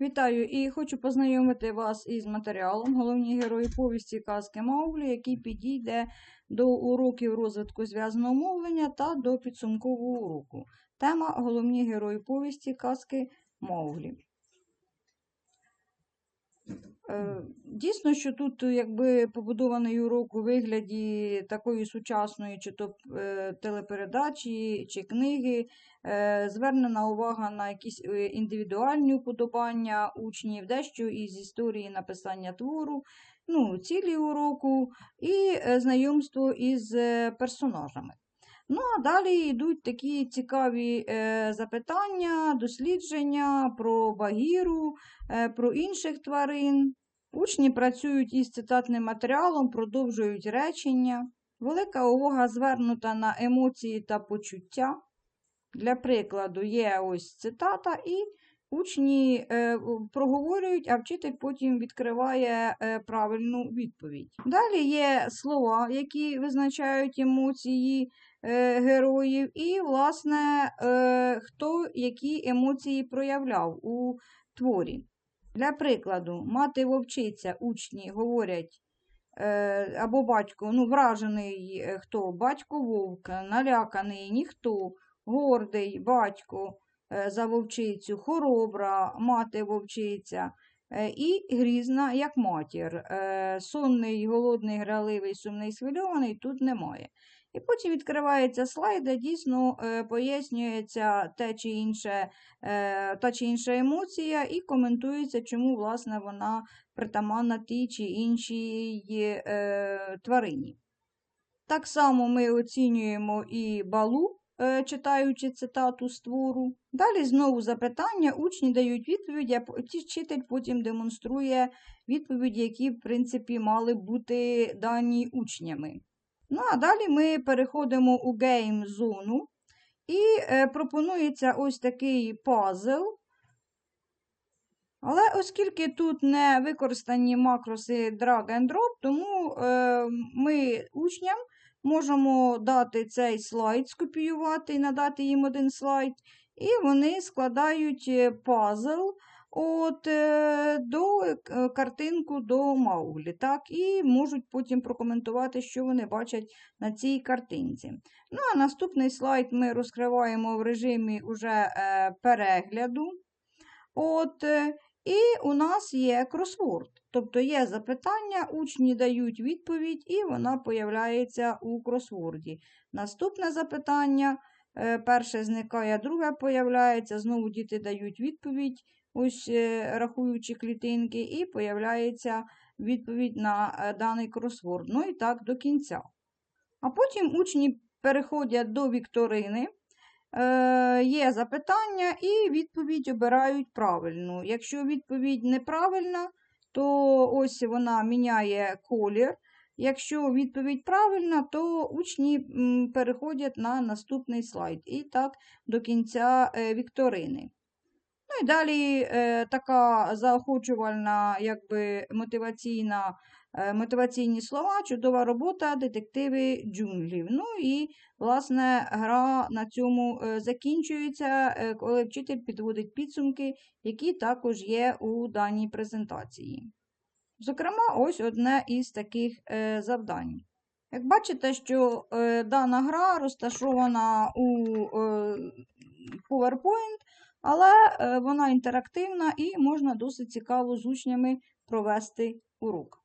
Вітаю і хочу познайомити вас із матеріалом Головні герої повісті казки Мауглі, який підійде до уроків розвитку зв'язаного мовлення та до підсумкового уроку. Тема Головні герої повісті казки Мауглі. Е, Дійсно, що тут якби побудований урок у вигляді такої сучасної чи то е, телепередачі, чи книги, е, звернена увага на якісь індивідуальні уподобання учнів, дещо із історії написання твору, ну, цілі уроку і знайомство із персонажами. Ну, а далі йдуть такі цікаві е, запитання, дослідження про Багіру, е, про інших тварин. Учні працюють із цитатним матеріалом, продовжують речення. Велика увага звернута на емоції та почуття. Для прикладу, є ось цитата, і учні е, проговорюють, а вчитель потім відкриває е, правильну відповідь. Далі є слова, які визначають емоції е, героїв, і, власне, хто які емоції проявляв у творі. Для прикладу, мати вовчиця, учні говорять, або батько, ну, вражений хто? Батько вовк, наляканий, ніхто, гордий батько за вовчицю, хоробра, мати вовчиця. е, І грізна, як матір. Е, Сонний, голодний, граливий, сумний, схвильований тут немає. І потім відкривається слайд, де дійсно е, пояснюється те чи інше, е, та чи інша емоція, і коментується, чому власне вона притаманна тій чи іншій е, тварині. Так само ми оцінюємо і балу, е, читаючи цитату з твору. Далі знову запитання, учні дають відповіді, а вчитель потім демонструє відповіді, які, в принципі, мали бути дані учнями. Ну, а далі ми переходимо у гейм-зону, і е, пропонується ось такий пазл. Але оскільки тут не використані макроси drag and drop, тому е, ми учням можемо дати цей слайд, скопіювати і надати їм один слайд, і вони складають е, пазл от, е, до е, картинку до Мауглі, так, і можуть потім прокоментувати, що вони бачать на цій картинці. Ну, а наступний слайд ми розкриваємо в режимі уже перегляду. От, і у нас є кросворд, тобто є запитання, учні дають відповідь, і вона появляється у кросворді. Наступне запитання, е, перше зникає, друге появляється, знову діти дають відповідь, ось е, рахуючи клітинки, і появляється відповідь на е, даний кросворд. Ну і так до кінця. А потім учні переходять до вікторини. Е, є запитання, і відповідь обирають правильну. Якщо відповідь неправильна, то ось вона міняє колір. Якщо відповідь правильна, то учні переходять на наступний слайд. І так до кінця е, вікторини. Ну і далі е, така заохочувальна, якби мотиваційна, е, мотиваційні слова, чудова робота, детективи джунглів. Ну і, власне, гра на цьому е, закінчується, е, коли вчитель підводить підсумки, які також є у даній презентації. Зокрема, ось одне із таких е, завдань. Як бачите, що е, дана гра розташована у е, PowerPoint, але е, вона інтерактивна і можна досить цікаво з учнями провести урок.